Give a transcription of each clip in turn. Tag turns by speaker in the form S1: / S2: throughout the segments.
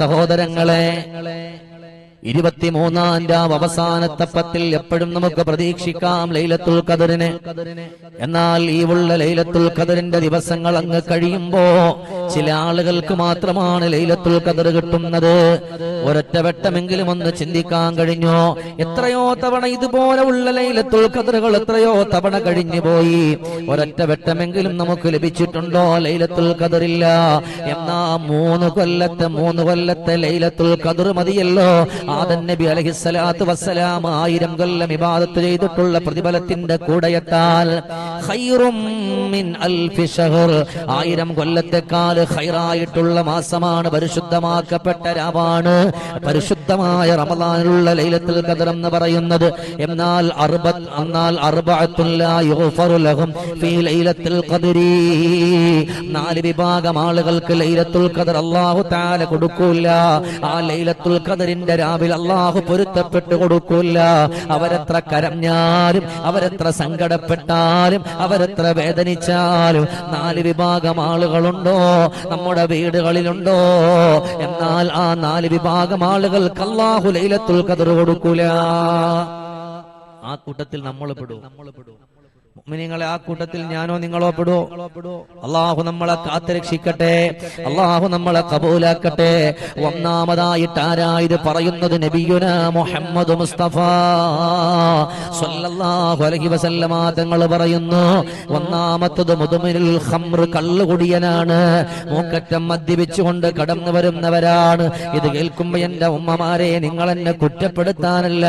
S1: സഹോദരങ്ങളെ ഇരുപത്തിമൂന്നാം രാവ് അവസാനത്തെ പത്തിൽ എപ്പോഴും നമുക്ക് പ്രതീക്ഷിക്കാം ലൈലത്തുൽ കതിരിനെ എന്നാൽ ഈ ഉള്ള ലൈലത്തുൽ ഖദറിന്റെ ദിവസങ്ങൾ അങ്ങ് കഴിയുമ്പോ ചില ആളുകൾക്ക് മാത്രമാണ് ലൈലത്തുൽ ഖദർ കിട്ടുന്നത്. ഒരൊറ്റ വട്ടമെങ്കിലും ഒന്ന് ചിന്തിക്കാൻ കഴിഞ്ഞോ? എത്രയോ തവണ ഇതുപോലെ ഉള്ള ലൈലത്തുൽ ഖദറുകൾ എത്രയോ തവണ കഴിഞ്ഞു പോയി. ഒരൊറ്റ വട്ടമെങ്കിലും നമുക്ക് ലഭിച്ചിട്ടുണ്ടോ? ലൈലത്തുൽ ഖദറില്ല. എന്നാ മൂന്ന് കൊല്ലത്തെ മൂന്ന് കൊല്ലത്തെ ലൈലത്തുൽ ഖദർ മതിയല്ലോ. ആദൻ നബി അലഹിസ്സലാത്തു വസ്സലാം ആയിരം കൊല്ലം ഇബാദത്ത് ചെയ്തിട്ടുള്ള പ്രതിഫലത്തിന്റെ കൂടെയെത്താൽ ആയിരം കൊല്ലത്തെക്കാൾ ഹൈറായിട്ടുള്ള മാസമാണ് പരിശുദ്ധമാക്കപ്പെട്ട രാവാണ്. പരിശുദ്ധമായ റമദാനിലുള്ള ലൈലത്തിൽ ഖദർ എന്ന് പറയുന്നത്. എന്നാൽ അർബത്ത് എന്നാൽ നാല് വിഭാഗം ആളുകൾക്ക് ലൈലത്തുൽ ഖദർ അല്ലാഹു തആല കൊടുക്കൂല. ആ ലൈലത്തുൽ ഖദറിന്റെ രാവിലെ അല്ലാഹു പൊരുത്തപ്പെട്ടു കൊടുക്കൂല. അവരെത്ര കരഞ്ഞാലും അവരെത്ര സങ്കടപ്പെട്ടാലും അവരെത്ര വേദനിച്ചാലും നാല് വിഭാഗം ആളുകളുണ്ടോ? നമ്മുടെ വീടുകളിലുണ്ടോ? എന്നാൽ ആ നാല് വിഭാഗം ആളുകൾക്ക് അല്ലാഹു ലൈലത്തുൽ കതിർ കൊടുക്കൂല. ആ കൂട്ടത്തിൽ നമ്മൾ പെടും. മുഅ്മിനീങ്ങളെ ആ കൂട്ടത്തിൽ ഞാനോ നിങ്ങളോ പെടുവോ അള്ളാഹു നമ്മളെ കാത്തുരക്ഷിക്കട്ടെ. അള്ളാഹു നമ്മളെ കബൂലാക്കട്ടെ. ഒന്നാമതായിട്ട് ആരായത് പറയുന്നത് നബിയുന മുഹമ്മദ് മുസ്തഫ. സല്ലല്ലാഹു അലൈഹി വസല്ലമ തങ്ങൾ പറയുന്നു ഒന്നാമത്തത് മുതുമിനുൽ ഖംർ കള്ളുകുടിയനാണ്. മൂക്കറ്റം മദ്യപിച്ചുകൊണ്ട് കടന്നു വരുന്നവരാണ്. ഇത് കേൾക്കുമ്പോൾ എന്റെ ഉമ്മമാരെ നിങ്ങൾ എന്നെ കുറ്റപ്പെടുത്താനല്ല.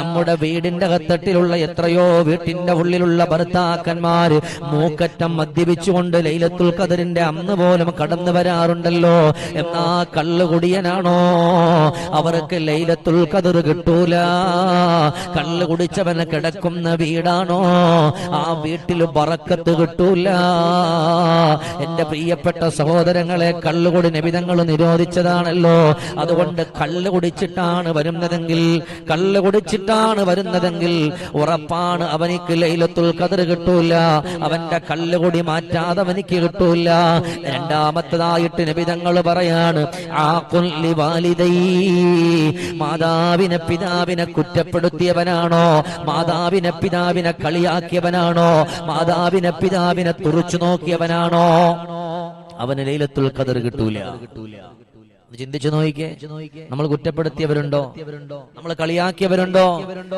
S1: നമ്മുടെ വീടിന്റെ കത്തട്ടിലുള്ള എത്രയോ വീട്ടിന്റെ ഉള്ളിലുള്ള ഭർത്താക്കന്മാര് മൂക്കറ്റം മദ്യപിച്ചുകൊണ്ട് ലൈലത്തുൽ ഖദറിന്റെ അന്ന് പോലും കടന്നു വരാറുണ്ടല്ലോ. എന്നാ കള്ളുകുടിയനാണോ? അവർക്ക് ലൈലത്തുൽ ഖദർ കിട്ടൂല. കള്ള് കുടിച്ചവന് കിടക്കുന്ന വീടാണോ? ആ വീട്ടിൽ പറക്കത്ത് കിട്ടൂല. എന്റെ പ്രിയപ്പെട്ട സഹോദരങ്ങളെ കള്ളുകുടി നിബിധങ്ങൾ നിരോധിച്ചതാണല്ലോ. അതുകൊണ്ട് കള്ളു കുടിച്ചിട്ടാണ് വരുന്നതെങ്കിൽ കള്ളു കുടിച്ചിട്ടാണ് വരുന്നതെങ്കിൽ ഉറപ്പാണ് അവനിക്ക് ലൈലത്തുൽ ഖദർ കിട്ടൂല. അവന്റെ കല്ലുകൂടി മാറ്റാതെ അവനിക്ക് കിട്ടൂല. രണ്ടാമത്തതായിട്ട് നിബിതങ്ങൾ പറയാണ് മാതാവിനെ പിതാവിനെ കുറ്റപ്പെടുത്തിയവനാണോ? മാതാവിനെ പിതാവിനെ കളിയാക്കിയവനാണോ? മാതാവിനെ പിതാവിനെ തുറച്ചു നോക്കിയവനാണോ? അവന് ലൈലത്തുൽ ഖദർ കിട്ടൂല. ഒന്ന് ചിന്തിച്ചു നോക്കിക്കേ. നമ്മൾ കുറ്റപ്പെടുത്തിയവരുണ്ടോ? നമ്മൾ കളിയാക്കിയവരുണ്ടോ?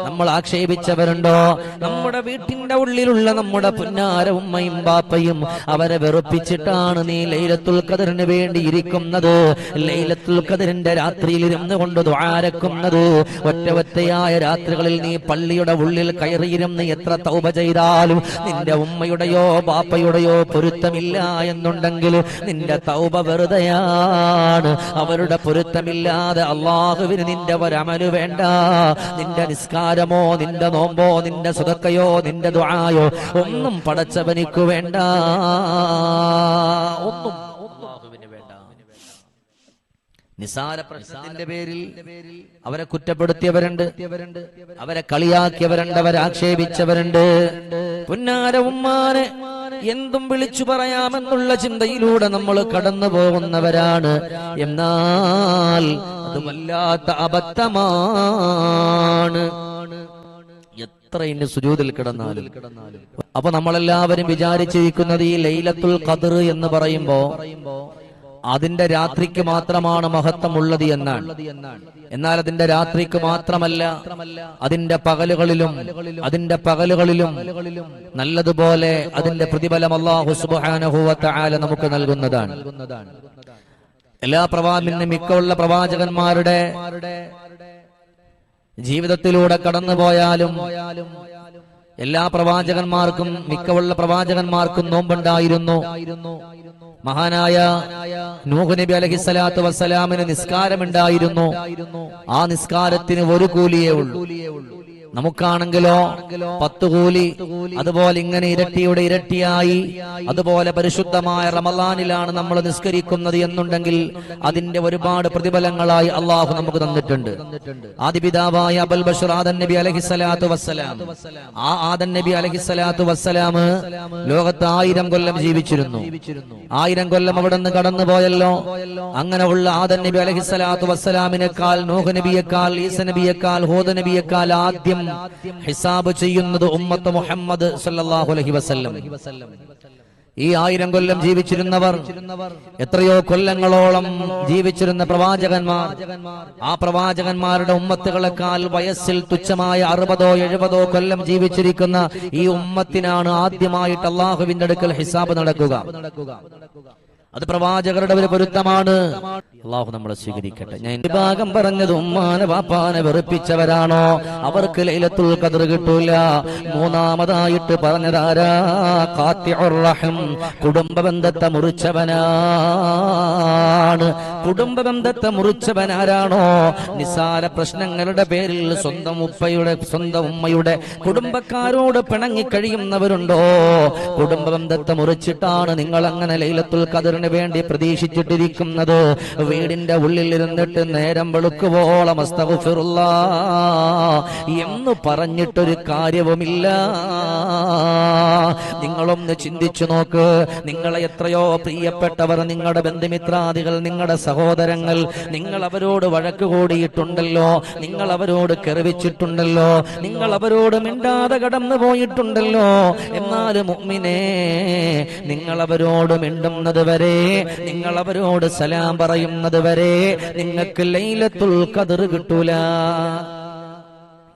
S1: നമ്മൾ ആക്ഷേപിച്ചവരുണ്ടോ? നമ്മുടെ വീട്ടിന്റെ ഉള്ളിലുള്ള നമ്മുടെ പുന്നാരവും മയും ബാപ്പയും അവരെ വെറുപ്പിച്ചിട്ടാണ് നീ ലൈലത്തുൽ കതിറിന് വേണ്ടി ഇരിക്കുന്നത്. ലൈലത്തുൽ കതിറിന്റെ രാത്രിയിൽ ഇരുന്ന് കൊണ്ട് ദ്വാരക്കുന്നത് ഒറ്റ ഒറ്റയായ രാത്രികളിൽ നീ പള്ളിയുടെ ഉള്ളിൽ കയറിയിരുന്ന് എത്ര തൗപ ചെയ്താലും നിന്റെ ഉമ്മയുടെയോ ബാപ്പയുടെയോ പൊരുത്തമില്ല എന്നുണ്ടെങ്കിൽ നിന്റെ തൗപ വെറുതെയാണ്. അവരുടെ പൊരുത്തമില്ലാതെ അള്ളാഹുവിന് നിന്റെ ഒരമൽ വേണ്ട. നിന്റെ നിസ്കാരമോ നിന്റെ നോമ്പോ നിന്റെ സുതക്കയോ നിന്റെ ദ്വായോ ഒന്നും പടച്ചവനിക്കു വേണ്ട. ഒന്നും നിസാര പ്രശ്നത്തിന്റെ പേരിൽ അവരെ കുറ്റപ്പെടുത്തിയവരുണ്ട്. അവരെ കളിയാക്കിയവരുണ്ട്. അവരെ ആക്ഷേപിച്ചവരുണ്ട്. പുന്നാര ഉമ്മാനെ എന്തും വിളിച്ചു പറയാമെന്നുള്ള ചിന്തയിലൂടെ നമ്മൾ കടന്നു പോകുന്നവരാണ്. എന്നാൽ അത് വല്ലാത്ത അബദ്ധമാണ്. എത്ര ഇന്ന് സുജൂതിൽ കിടന്നാലും. അപ്പൊ നമ്മളെല്ലാവരും വിചാരിച്ചിരിക്കുന്നത് ഈ ലൈലത്തുൽ ഖദർ എന്ന് പറയുമ്പോ അതിന്റെ രാത്രിക്ക് മാത്രമാണ് മഹത്വമുള്ളത് എന്നാണ്. എന്നാൽ അതിന്റെ രാത്രിക്ക് മാത്രമല്ല അതിന്റെ പകലുകളിലും അതിന്റെ പകലുകളിലും നല്ലതുപോലെ അതിന്റെ പ്രതിഫലം അള്ളാഹു തആല നമുക്ക് നൽകുന്നതാണ്. എല്ലാ പ്രവാചകനും മിക്കുള്ള പ്രവാചകന്മാരുടെ ജീവിതത്തിലൂടെ കടന്നുപോയാലും എല്ലാ പ്രവാചകന്മാർക്കും മിക്കവുള്ള പ്രവാചകന്മാർക്കും നോമ്പുണ്ടായിരുന്നു. മഹാനായ നൂഹ് നബി അലഹിസ്സലാത്തു വസ്സലാമിന് നിസ്കാരമുണ്ടായിരുന്നു. ആ നിസ്കാരത്തിന് ഒരു കൂലിയേ ഉള്ളൂ. നമുക്കാണെങ്കിലോ പത്ത് കൂലി അതുപോലെ ഇങ്ങനെ ഇരട്ടിയുടെ ഇരട്ടിയായി അതുപോലെ പരിശുദ്ധമായ റമലാനിലാണ് നമ്മൾ നിസ്കരിക്കുന്നത് എന്നുണ്ടെങ്കിൽ അതിന്റെ ഒരുപാട് പ്രതിഫലങ്ങളായി അള്ളാഹു നമുക്ക് തന്നിട്ടുണ്ട്. ആദിപിതാവായ അബൽ ബഷർ ആദൻ നബി അലഹിസലാത്തു വസ്സലാം. ആ ആദൻ നബി അലഹിസലാത്തു വസ്സലാം ലോകത്ത് ആയിരം കൊല്ലം ജീവിച്ചിരുന്നു. ആയിരം കൊല്ലം അവിടെ നിന്ന് കടന്നുപോയല്ലോ. അങ്ങനെ ഉള്ള ആദൻ നബി അലഹിസലാത്തു വസ്സലാമിനേക്കാൾ നോഹ നബിയേക്കാൾ ഈസ നബിയേക്കാൾ ഹോദ നബിയേക്കാൾ ആദ്യം ഹിസാബ് ചെയ്യുന്നത് ഉമ്മത്ത് മുഹമ്മദ് സല്ലല്ലാഹു അലൈഹി വസല്ലം. ഈ ആയിരം കൊല്ലം ജീവിച്ചിരുന്നവർ എത്രയോ കൊല്ലങ്ങളോളം ജീവിച്ചിരുന്ന പ്രവാചകന്മാർ ആ പ്രവാചകന്മാരുടെ ഉമ്മത്തുകളെക്കാൾ വയസ്സിൽ തുച്ഛമായ അറുപതോ എഴുപതോ കൊല്ലം ജീവിച്ചിരിക്കുന്ന ഈ ഉമ്മത്തിനാണ് ആദ്യമായിട്ട് അള്ളാഹുവിന്റെ അടുക്കൽ ഹിസാബ് നടക്കുക. അത് പ്രവാചകരുടെ ഒരു പൊരുത്തമാണ്. അള്ളാഹു നമ്മളെ സ്വീകരിക്കട്ടെ. ഞാൻ ഭാഗം പറഞ്ഞത് മാന വാപ്പാനെ വെറുപ്പിച്ചവരാണോ? അവർക്ക് ലൈലത്തുൽ കതിർ കിട്ടൂല. മൂന്നാമതായിട്ട് പറഞ്ഞതാരാ? ഖാത്തിഉർ റഹം കുടുംബ ബന്ധത്തെ മുറിച്ചവനാണ്. കുടുംബ ബന്ധത്തെ മുറിച്ചവനാരാണോ? നിസാര പ്രശ്നങ്ങളുടെ പേരിൽ സ്വന്തം ഉപ്പയുടെ സ്വന്തം ഉമ്മയുടെ കുടുംബക്കാരോട് പിണങ്ങി കഴിയുന്നവരുണ്ടോ? കുടുംബ ബന്ധത്തെ മുറിച്ചിട്ടാണ് നിങ്ങൾ അങ്ങനെ ലൈലത്തുൽ ഖദറിന് വേണ്ടി പ്രതീക്ഷിച്ചിട്ടിരിക്കുന്നത്. വീടിന്റെ ഉള്ളിൽ ഇരുന്നിട്ട് നേരം വെളുക്കുവോളം എന്ന് പറഞ്ഞിട്ടൊരു കാര്യവുമില്ല. നിങ്ങളൊന്ന് ചിന്തിച്ചു നോക്ക്. നിങ്ങളെ എത്രയോ പ്രിയപ്പെട്ടവർ നിങ്ങളുടെ ബന്ധുമിത്രാദികൾ നിങ്ങളുടെ സഹോദരങ്ങൾ നിങ്ങൾ അവരോട് വഴക്ക് കൂടിയിട്ടുണ്ടല്ലോ. നിങ്ങൾ അവരോട് കെറിവിച്ചിട്ടുണ്ടല്ലോ. നിങ്ങൾ അവരോട് മിണ്ടാതെ കടന്നു പോയിട്ടുണ്ടല്ലോ. എന്നാലും മുഅ്മിനേ നിങ്ങൾ അവരോട് മിണ്ടുന്നത് വരെ നിങ്ങൾ അവരോട് സലാം പറയുന്നത് വരെ നിങ്ങൾക്ക് ലൈലത്തുൽ കതിർ കിട്ടൂല.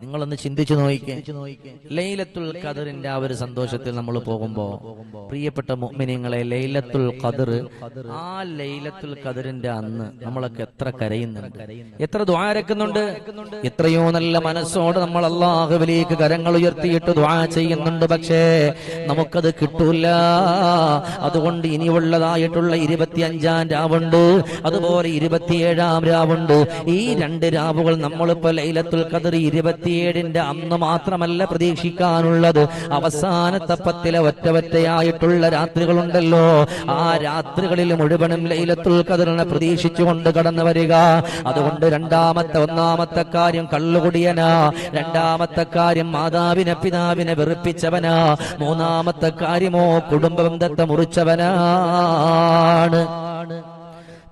S1: നിങ്ങളൊന്ന് ചിന്തിച്ചു നോക്കിക്കേ. ലൈലത്തുൽ ഖദറിന്റെ ആ ഒരു സന്തോഷത്തിൽ നമ്മൾ പോകുമ്പോ പ്രിയപ്പെട്ട മുഅ്മിനീങ്ങളെ ലൈലത്തുൽ ഖദർ ആ ലൈലത്തുൽ ഖദറിന്റെ അന്ന് നമ്മളൊക്കെ എത്ര കരയുന്നുണ്ട്. എത്ര ദ്വാരക്കുന്നുണ്ട് എത്രയോ നല്ല മനസ്സോട് നമ്മൾ അള്ളാഹുവിലേക്ക് കരങ്ങൾ ഉയർത്തിയിട്ട് ദ്വാ ചെയ്യുന്നുണ്ട്. പക്ഷേ നമുക്കത് കിട്ടൂല. അതുകൊണ്ട് ഇനിയുള്ളതായിട്ടുള്ള ഇരുപത്തി അഞ്ചാം രാവുണ്ട്. അതുപോലെ ഇരുപത്തിയേഴാം രാവുണ്ട്. ഈ രണ്ട് രാവുകൾ നമ്മളിപ്പോ ലൈലത്തുൽ ഖദർ ഇരുപത്തിയേഴിന്റെ അന്ന് മാത്രമല്ല പ്രതീക്ഷിക്കാനുള്ളത്. അവസാനത്തെ പത്തിലെ ഒറ്റ ഒറ്റയായിട്ടുള്ള രാത്രികളുണ്ടല്ലോ. ആ രാത്രികളിൽ മുഴുവനും ലൈലത്തുൽ കതിറിനെ പ്രതീക്ഷിച്ചുകൊണ്ട് കടന്നു വരിക. അതുകൊണ്ട് രണ്ടാമത്തെ ഒന്നാമത്തെ കാര്യം കള്ളുകുടിയനാ. രണ്ടാമത്തെ കാര്യം മാതാവിനെ പിതാവിനെ വെറുപ്പിച്ചവനാ. മൂന്നാമത്തെ കാര്യമോ കുടുംബ ബന്ധത്തെ മുറിച്ചവനാണ്.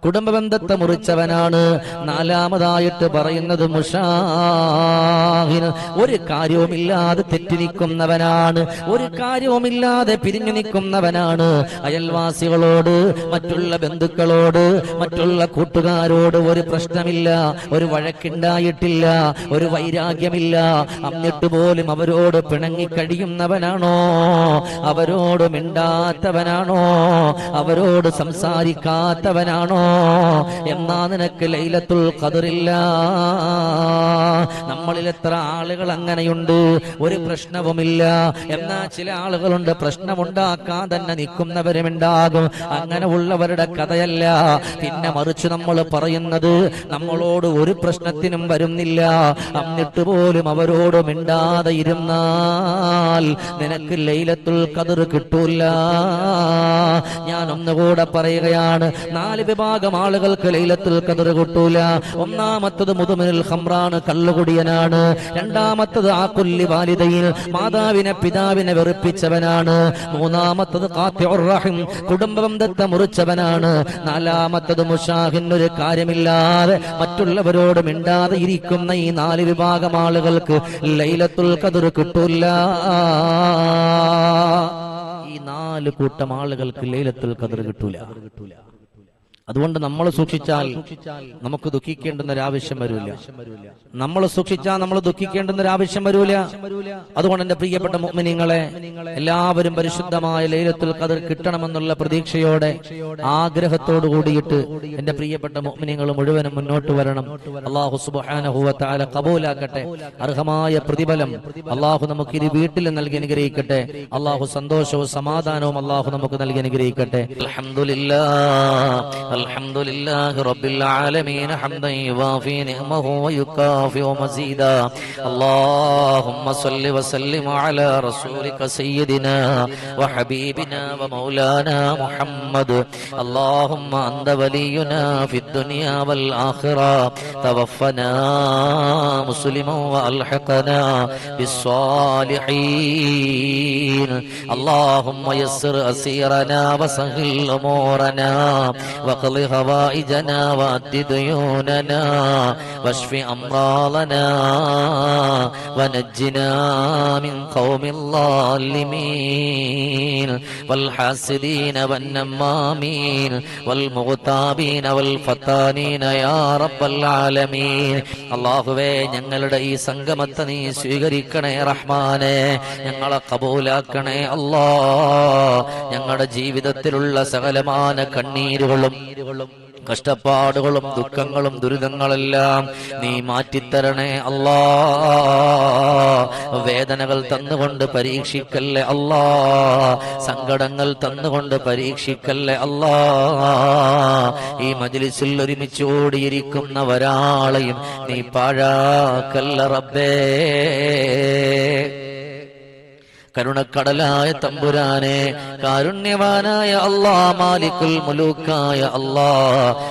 S1: കുടുംബബന്ധത്തെ മുറിച്ചവനാണ്. നാലാമതായിട്ട് പറയുന്നത് മുഷാഹിന് ഒരു കാര്യവുമില്ലാതെ തെറ്റി നിൽക്കുന്നവനാണ് ഒരു കാര്യവുമില്ലാതെ പിരിഞ്ഞു നിൽക്കുന്നവനാണ്. അയൽവാസികളോട് മറ്റുള്ള ബന്ധുക്കളോട് മറ്റുള്ള കൂട്ടുകാരോട് ഒരു പ്രശ്നമില്ല. ഒരു വഴക്കുണ്ടായിട്ടില്ല. ഒരു വൈരാഗ്യമില്ല. എന്നിട്ട് പോലും അവരോട് പിണങ്ങി കഴിയുന്നവനാണോ അവരോട് മിണ്ടാത്തവനാണോ? അവരോട് സംസാരിക്കാത്തവനാണോ? എന്നാ നിനക്ക് ലൈലത്തുൽ ഖദറില്ല? നമ്മളിൽ എത്ര ആളുകൾ അങ്ങനെയുണ്ട്? ഒരു പ്രശ്നവുമില്ല. എന്നാ ചില ആളുകളുണ്ട് പ്രശ്നമുണ്ടാക്കാൻ തന്നെ നിൽക്കുന്നവരുമുണ്ടാകും. അങ്ങനെ ഉള്ളവരുടെ കഥയല്ല. പിന്നെ മറിച്ച് നമ്മൾ പറയുന്നത് നമ്മളോട് ഒരു പ്രശ്നത്തിനും വരുന്നില്ല. എന്നിട്ട് പോലും അവരോട് മിണ്ടാതെ ഇരുന്നാൽ നിനക്ക് ലൈലത്തുൽ ഖദർ കിട്ടൂല ഞാൻ ഒന്നുകൂടെ പറയുകയാണ്. നാല് വിഭാഗം ആളുകൾക്ക് ലൈലത്തുൽ ഖദർ കിട്ടൂല. ഒന്നാമത്തത് മുതുമിനിൽ ഹംറാണ് കള്ളുകുടിയനാണ്. രണ്ടാമത്തത് ആ കുല്ലി വാലിതയിൽ മാതാവിനെ പിതാവിനെ വെറുപ്പിച്ചവനാണ്. മൂന്നാമത്തത് കാത്തിറഹിം ദത്ത മുറിച്ചവനാണ്. നാലാമത്തത് മുഷാഹിൻ ഒരു കാര്യമില്ലാതെ മറ്റുള്ളവരോട് മിണ്ടാതെ ഇരിക്കുന്ന ഈ നാല് വിഭാഗം ആളുകൾക്ക് ലൈലത്തുൽ കതിർ കിട്ടൂല. ഈ നാല് കൂട്ടം ആളുകൾക്ക് ലൈലത്തുൽ ഖദർ കിട്ടൂല. അതുകൊണ്ട് നമ്മൾ സൂക്ഷിച്ചാൽ നമുക്ക് ദുഃഖിക്കേണ്ടുന്ന ഒരു ആവശ്യം വരില്ല നമ്മൾ സൂക്ഷിച്ചാൽ നമ്മൾ ദുഃഖിക്കേണ്ടുന്ന ഒരു ആവശ്യം വരൂല. അതുകൊണ്ട് എന്റെ പ്രിയപ്പെട്ട മുഅ്മിനീങ്ങളെ എല്ലാവരും പരിശുദ്ധമായ ലൈലത്തുൽ കതിർ കിട്ടണമെന്നുള്ള പ്രതീക്ഷയോടെ ആഗ്രഹത്തോടു കൂടിയിട്ട് എന്റെ പ്രിയപ്പെട്ട മുഅ്മിനീങ്ങൾ മുഴുവനും മുന്നോട്ട് വരണം. അള്ളാഹു തആല കബൂലാക്കട്ടെ. അർഹമായ പ്രതിഫലം അള്ളാഹു നമുക്ക് ഇരു വീട്ടിൽ നൽകി അനുഗ്രഹിക്കട്ടെ. അള്ളാഹു സന്തോഷവും സമാധാനവും അള്ളാഹു നമുക്ക് നൽകി അനുഗ്രഹിക്കട്ടെ. അൽഹംദുലില്ലാ الحمد لله رب العالمين حمدا يوافي نعمه ويكافئ مزيدا. اللهم صل وسلم على رسولك سيدنا وحبيبنا ومولانا محمد. اللهم أنت ولينا في الدنيا والآخرة. توفنا مسلما وألحقنا بالصالحين. اللهم يسر أسيرنا وسهل أمورنا. واقض هوائجنا وأد ديوننا واشف أمراضنا ونجنا من قوم الظالمين والحاسدين والنمامين والمغتابين والفتانين يا رب العالمين അള്ളാഹുവേ ഞങ്ങളുടെ ഈ സംഗമത്തെ നീ സ്വീകരിക്കണേ റഹ്മാനെ ഞങ്ങളെ കബൂലാക്കണേ അല്ലാ ഞങ്ങളുടെ ജീവിതത്തിലുള്ള സകലമാന കണ്ണീരുകളും കഷ്ടപ്പാടുകളും ദുഃഖങ്ങളും ദുരിതങ്ങളെല്ലാം നീ മാറ്റിത്തരണേ അല്ലാ. വേദനകൾ തന്നുകൊണ്ട് പരീക്ഷിക്കല്ലേ അല്ലാ. സങ്കടങ്ങൾ തന്നുകൊണ്ട് പരീക്ഷിക്കല്ലേ അല്ലാ. ഈ മജിലിസിൽ ഒരുമിച്ച് ഓടിയിരിക്കുന്ന ഒരാളെയും നീ പാഴാക്കല്ല റബ്ബേ. കരുണക്കടലായ തമ്പുരാനെ കാരുണ്യവാനായ അള്ളാ മാലിക്കുൽ മുലൂക്കായ അള്ളാ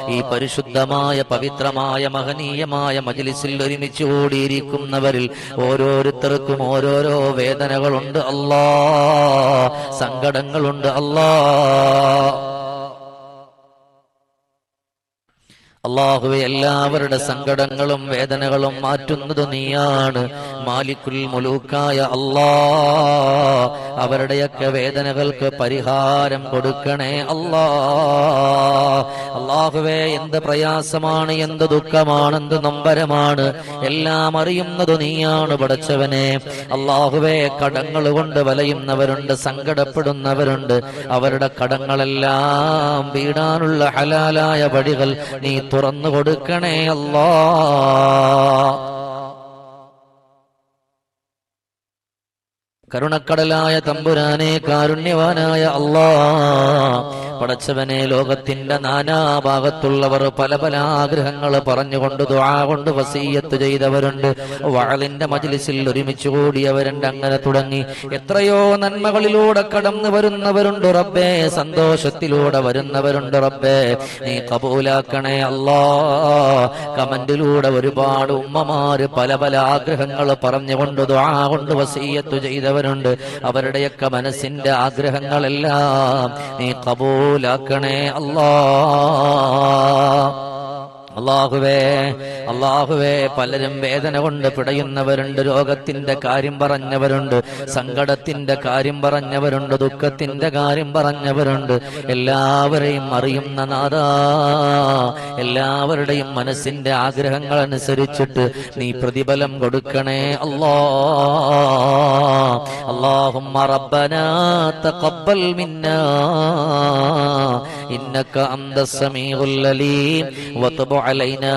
S1: ഈ പരിശുദ്ധമായ പവിത്രമായ മഹനീയമായ മജിലിസിൽ ഒരുമിച്ച് ഓടിയിരിക്കുന്നവരിൽ ഓരോരുത്തർക്കും ഓരോരോ വേദനകളുണ്ട് അല്ലാ സങ്കടങ്ങളുണ്ട് അല്ലാ അള്ളാഹുവെ എല്ലാവരുടെ സങ്കടങ്ങളും വേദനകളും മാറ്റുന്നത് നീയാണ്. മാലിക്കുൽ മുലൂക്കായ അല്ലാ അവരുടെയൊക്കെ വേദനകൾക്ക് പരിഹാരം കൊടുക്കണേ അല്ലാ. അള്ളാഹുവെ എന്ത് പ്രയാസമാണ് എന്ത് ദുഃഖമാണ് എന്ത് നൊമ്പരമാണ് എല്ലാം അറിയുന്നത് നീയാണ് പഠിച്ചവനെ അള്ളാഹുവെ കടങ്ങൾ കൊണ്ട് വലയുന്നവരുണ്ട് സങ്കടപ്പെടുന്നവരുണ്ട്. അവരുടെ കടങ്ങളെല്ലാം വീടാനുള്ള ഹലാലായ വഴികൾ നീ തുറന്നു കൊടുക്കണേ അല്ലാ. കരുണക്കടലായ തമ്പുരാനെ കാരുണ്യവാനായ അള്ളാ. പടച്ചവനെ ലോകത്തിന്റെ നാനാഭാഗത്തുള്ളവർ പല പല ആഗ്രഹങ്ങൾ പറഞ്ഞുകൊണ്ട് ദുആ കൊണ്ട് വസീയത്ത് ചെയ്തവരുണ്ട്. വാളിന്റെ മജിലിസിൽ ഒരുമിച്ച് കൂടിയവരുണ്ട്. അങ്ങനെ തുടങ്ങി. എത്രയോ നന്മകളിലൂടെ കടന്നു വരുന്നവരുണ്ട് റബ്ബേ. സന്തോഷത്തിലൂടെ വരുന്നവരുണ്ട് റബ്ബേ. നീ കബൂലാക്കണേ അല്ലാ കമന്റിലൂടെ ഒരുപാട് ഉമ്മമാര് പല പല ആഗ്രഹങ്ങൾ പറഞ്ഞുകൊണ്ട് ദുആ കൊണ്ട് വസീയത്ത് ചെയ്തവരുണ്ട് അവരുടെയൊക്കെ മനസ്സിന്റെ ആഗ്രഹങ്ങളെല്ലാം നീ കബൂലാക്കണേ അല്ലാ അള്ളാഹുവേ അള്ളാഹുവേ പലരും വേദന കൊണ്ട് പിടയുന്നവരുണ്ട് രോഗത്തിന്റെ കാര്യം പറഞ്ഞവരുണ്ട് സങ്കടത്തിന്റെ കാര്യം പറഞ്ഞവരുണ്ട് ദുഃഖത്തിന്റെ കാര്യം പറഞ്ഞവരുണ്ട് എല്ലാവരെയും അറിയുന്ന നാദാ എല്ലാവരുടെയും മനസ്സിന്റെ ആഗ്രഹങ്ങൾ അനുസരിച്ചിട്ട് നീ പ്രതിഫലം കൊടുക്കണേ അല്ലാ اللهم ربنا تقبل منا إنك أنت السميع العليم وتب علينا